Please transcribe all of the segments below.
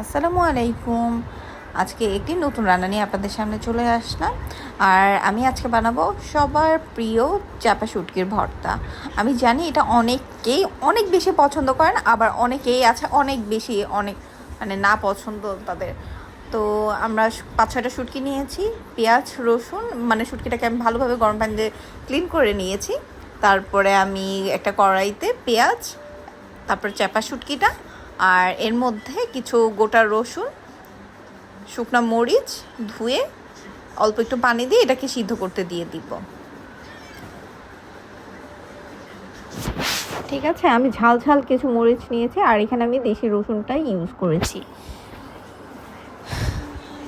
আসসালামু আলাইকুম। আজকে একটি নতুন রান্না নিয়ে আপনাদের সামনে চলে আসলাম। আর আমি আজকে বানাবো সবার প্রিয় চাপা শুটকির ভর্তা। আমি জানি এটা অনেকেই অনেক বেশি পছন্দ করেন, আবার অনেকেই আছে অনেক বেশি, অনেক মানে না পছন্দ তাদের। তো আমরা পাঁচ ছয়টা শুটকি নিয়েছি, পেঁয়াজ, রসুন মানে শুটকিটাকে আমি ভালোভাবে গরম পানি দিয়ে ক্লিন করে নিয়েছি। তারপরে আমি একটা কড়াইতে পেঁয়াজ, তারপর চাপা শুটকিটা আর এর মধ্যে কিছু গোটা রসুন শুকনো মরিচ ধুয়ে অল্প একটু পানি দিয়ে এটাকে সিদ্ধ করতে দিয়ে দিব। ঠিক আছে আমি ঝাল ঝাল কিছু মরিচ নিয়েছি আর এখানে আমি দেশি রসুনটা ইউজ করেছি।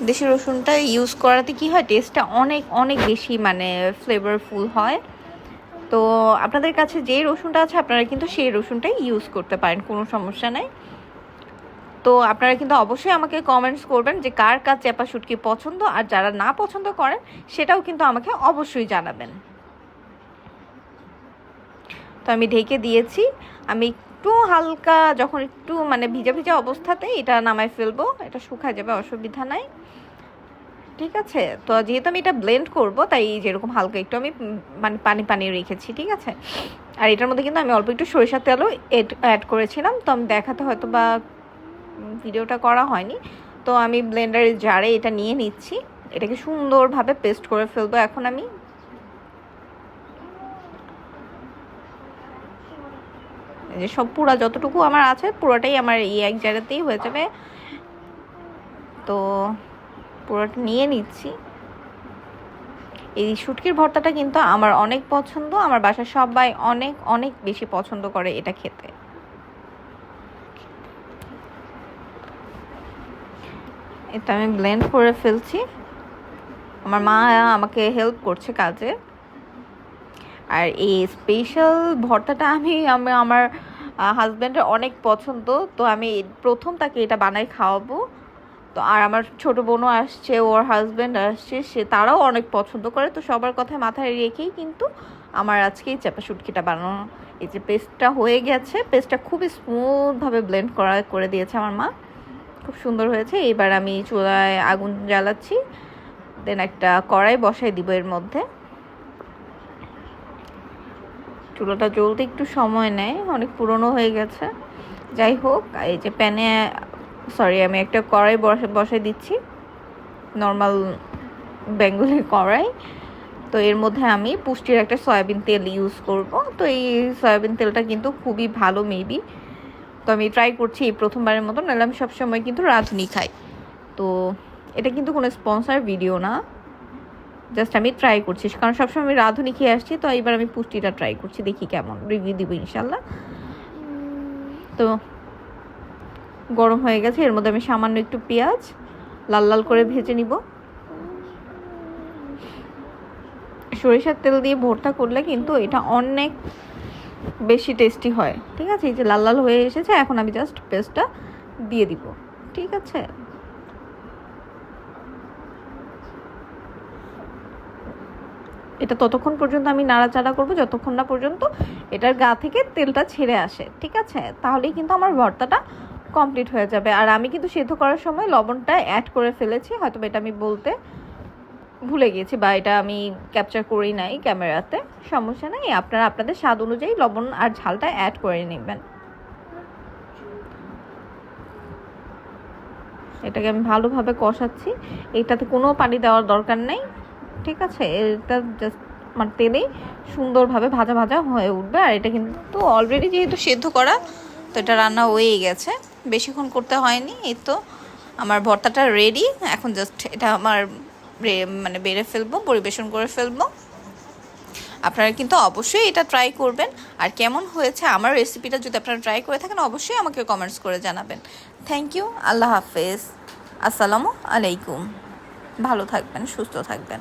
দেশি রসুনটা ইউজ করাতে কি হয়? টেস্টটা অনেক অনেক বেশি মানে ফ্লেভারফুল হয়। তো আপনাদের কাছে যে রসুনটা আছে আপনারা কিন্তু সেই রসুনটাই ইউজ করতে পারেন কোনো সমস্যা নেই। তো আপনারা কিন্তু অবশ্যই আমাকে কমেন্টস করবেন যে কার কার চেপা শুটকি পছন্দ আর যারা না পছন্দ করেন, সেটাও কিন্তু আমাকে অবশ্যই জানাবেন। তো আমি ঢেকে দিয়েছি। আমি একটু হালকা, যখন একটু মানে ভিজা ভিজা অবস্থাতে এটা নামায় ফেলব, এটা শুকায় যাবে, অসুবিধা নাই। ঠিক আছে? তো যেহেতু আমি এটা ব্লেন্ড করব, তাই যেরকম হালকা একটু আমি মানে পানি পানি রেখেছি, ঠিক আছে? আর এটার মধ্যে কিন্তু আমি অল্প একটু সরিষার তেলও অ্যাড করেছিলাম। তো আমি দেখাতে হয়তো বা ভিডিওটা করা হয়নি। তো আমি ব্লেন্ডারের জারে এটা নিয়ে নিচ্ছি। এটাকে সুন্দরভাবে পেস্ট করে ফেলব এখন আমি। যে সব পুরা যতটুকু আমার আছে, পুরোটাই আমার এই এক জায়গাতেই হয়ে যাবে। তো পুরোটা নিয়ে নিচ্ছি। এই শুটকির ভর্তাটা কিন্তু আমার অনেক পছন্দ। আমার বাসার সবাই অনেক অনেক বেশি পছন্দ করে এটা খেতে। এটা আমি ব্লেন্ড করে ফেলছি। আমার মা আমাকে হেল্প করছে কাজে। আর এই স্পেশাল ভর্তাটা আমি আমি আমার হাজব্যান্ডের অনেক পছন্দ। তো আমি প্রথম তাকে এটা বানাই খাওয়াবো। তো আর আমার ছোট বোনও আসছে, ওর হাজব্যান্ড আসছে, সে তারাও অনেক পছন্দ করে। তো সবার কথা মাথায় রেখেই কিন্তু আমার আজকে এই চাপা শুটকিটা বানানো, এই যে পেস্টটা হয়ে গেছে। পেস্টটা খুবই স্মুথভাবে ব্লেন্ড করা, করে দিয়েছে আমার মা। খুব সুন্দর হয়েছে। এবার আমি চুলায় আগুন জ্বালাচ্ছি। দেন একটা কড়াই বসাই দিব এর মধ্যে। চুলাটা জ্বলতে একটু সময় নেয়, অনেক পুরনো হয়ে গেছে। যাই হোক, এই যে প্যানে সরি আমি একটা কড়াই বসাই দিচ্ছি। নর্মাল বেঙ্গলি কড়াই। তো এর মধ্যে আমি পুষ্টির একটা সয়াবিন তেল ইউজ করব। তো এই সয়াবিন তেলটা কিন্তু খুবই ভালো মেবি তো আমি ট্রাই করছি এই প্রথমবারের মতো, নাহলে আমি সবসময় কিন্তু রাঁধুনি খাই। তো এটা কিন্তু কোনো স্পন্সার ভিডিও না। জাস্ট আমি ট্রাই করছি, কারণ সবসময় আমি রাঁধুনি খেয়ে আসছি, তো এবার আমি পুষ্টিটা ট্রাই করছি, দেখি কেমন। রিভিউ দিব ইনশাল্লাহ তো গরম হয়ে গেছে, এর মধ্যে আমি সামান্য একটু পেঁয়াজ লাল লাল করে ভেজে নিব। সরিষার তেল দিয়ে ভর্তা করলে কিন্তু এটা অনেক বেশি টেস্টি হয়। ঠিক আছে? এই যে লাল লাল হয়ে এসেছে, এখন আমি জাস্ট পেস্টটা দিয়ে দিব। ঠিক আছে? এটা ততক্ষণ পর্যন্ত আমি নাড়াচাড়া করব, যতক্ষণ না পর্যন্ত এটার গা থেকে তেলটা ছেড়ে আসে। ঠিক আছে? তাহলেই কিন্তু আমার ভর্তাটা কমপ্লিট হয়ে যাবে। আর আমি কিন্তু সেদ্ধ করার সময় লবণটা অ্যাড করে ফেলেছি হয়তো এটা আমি বলতে ভুলে গেছি বা এটা আমি ক্যাপচার করি নাই ক্যামেরাতে, সমস্যা নেই। আপনারা আপনাদের স্বাদ অনুযায়ী লবণ আর ঝালটা অ্যাড করে নেবেন। এটাকে আমি ভালোভাবে কষাচ্ছি। এটাতে কোনো পানি দেওয়ার দরকার নেই, ঠিক আছে? এটা জাস্ট মানে তেলেই সুন্দরভাবে ভাজা ভাজা হয়ে উঠবে। আর এটা কিন্তু অলরেডি যেহেতু সেদ্ধ করা, তো এটা রান্না হয়েই গেছে। বেশিক্ষণ করতে হয়নি, এই তো। আমার ভর্তাটা রেডি এখন জাস্ট এটা আমার মানে বেড়ে ফেলব, পরিবেশন করে ফেলব। আপনারা কিন্তু অবশ্যই এটা ট্রাই করবেন। আর কেমন হয়েছে আমার রেসিপিটা যদি আপনারা ট্রাই করে থাকেন, অবশ্যই আমাকে কমেন্টস করে জানাবেন। থ্যাংক ইউ আল্লাহ হাফেজ। আসসালামু আলাইকুম। ভালো থাকবেন, সুস্থ থাকবেন।